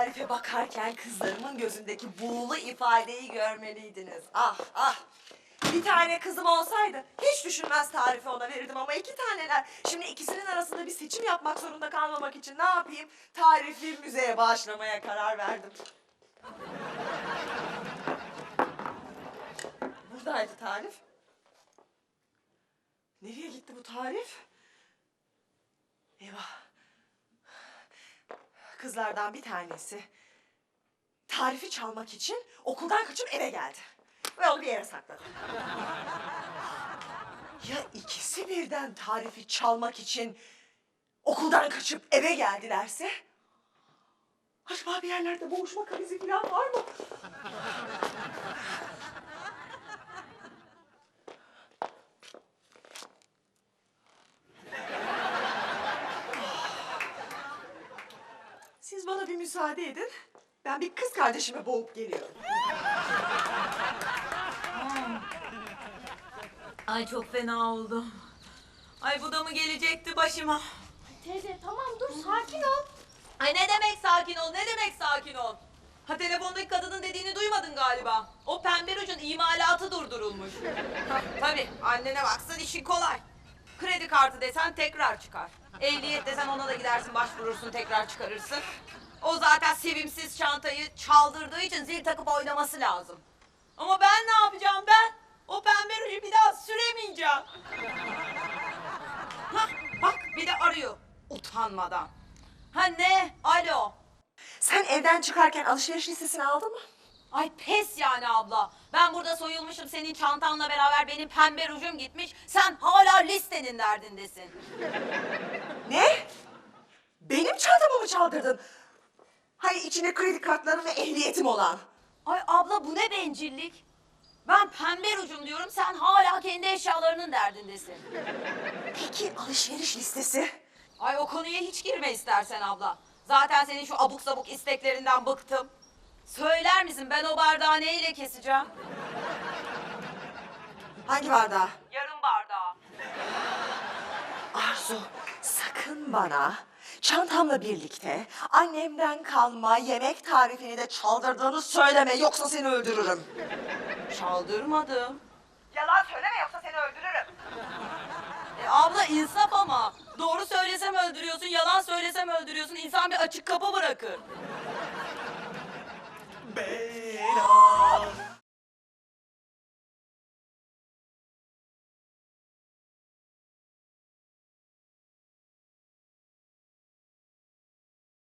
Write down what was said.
tarife bakarken kızlarımın gözündeki buğulu ifadeyi görmeliydiniz. Ah ah. Bir tane kızım olsaydı hiç düşünmez tarifi ona verirdim ama iki taneler. Şimdi ikisinin arasında bir seçim yapmak zorunda kalmamak için ne yapayım? Tarifi müzeye bağışlamaya karar verdim. Buradaydı tarif. Nereye gitti bu tarif? Eyvah. Kızlardan bir tanesi tarifi çalmak için okuldan kaçıp eve geldi. Ve onu bir yere sakladı. Ya ikisi birden tarifi çalmak için okuldan kaçıp eve geldilerse? Acaba bir yerlerde boğuşma krizi falan var mı? Siz bana bir müsaade edin. Ben bir kız kardeşimi boğup geliyorum. Ay çok fena oldu. Ay bu da mı gelecekti başıma? Teyze tamam dur sakin ol. Ay ne demek sakin ol, ne demek sakin ol? Ha telefondaki kadının dediğini duymadın galiba. O pembe rujun imalatı durdurulmuş. Ha, Tabii annene baksan işin kolay. Kredi kartı desen tekrar çıkar. Ehliyet desen ona da gidersin başvurursun tekrar çıkarırsın. O zaten sevimsiz çantayı çaldırdığı için zil takıp oynaması lazım. Ama ben ne yapacağım ben? O pembe ruju bir daha süremeyeceğim. Hah, bak bir de arıyor utanmadan. Ha ne? Alo. Sen evden çıkarken alışveriş listesini aldın mı? Ay pes yani abla. Ben burada soyulmuşum senin çantanla beraber benim pembe rujum gitmiş. Sen hala listenin derdindesin. Ne? Benim çantamı mı çaldırdın? Hayır içinde kredi kartlarım ve ehliyetim olan. Ay abla bu ne bencillik? Ben pembe rujum diyorum sen hala kendi eşyalarının derdindesin. Peki alışveriş listesi? Ay o konuya hiç girme istersen abla. Zaten senin şu abuk sabuk isteklerinden bıktım. Söyler misin ben o bardağı neyle keseceğim? Hangi bardağı? Bardağı. Arzu sakın bana çantamla birlikte annemden kalma yemek tarifini de çaldırdığını söyleme yoksa seni öldürürüm. Çaldırmadım. Yalan söyleme yoksa seni öldürürüm. E, abla insaf ama. Doğru söylesem öldürüyorsun, yalan söylesem öldürüyorsun. İnsan bir açık kapı bırakır. Bela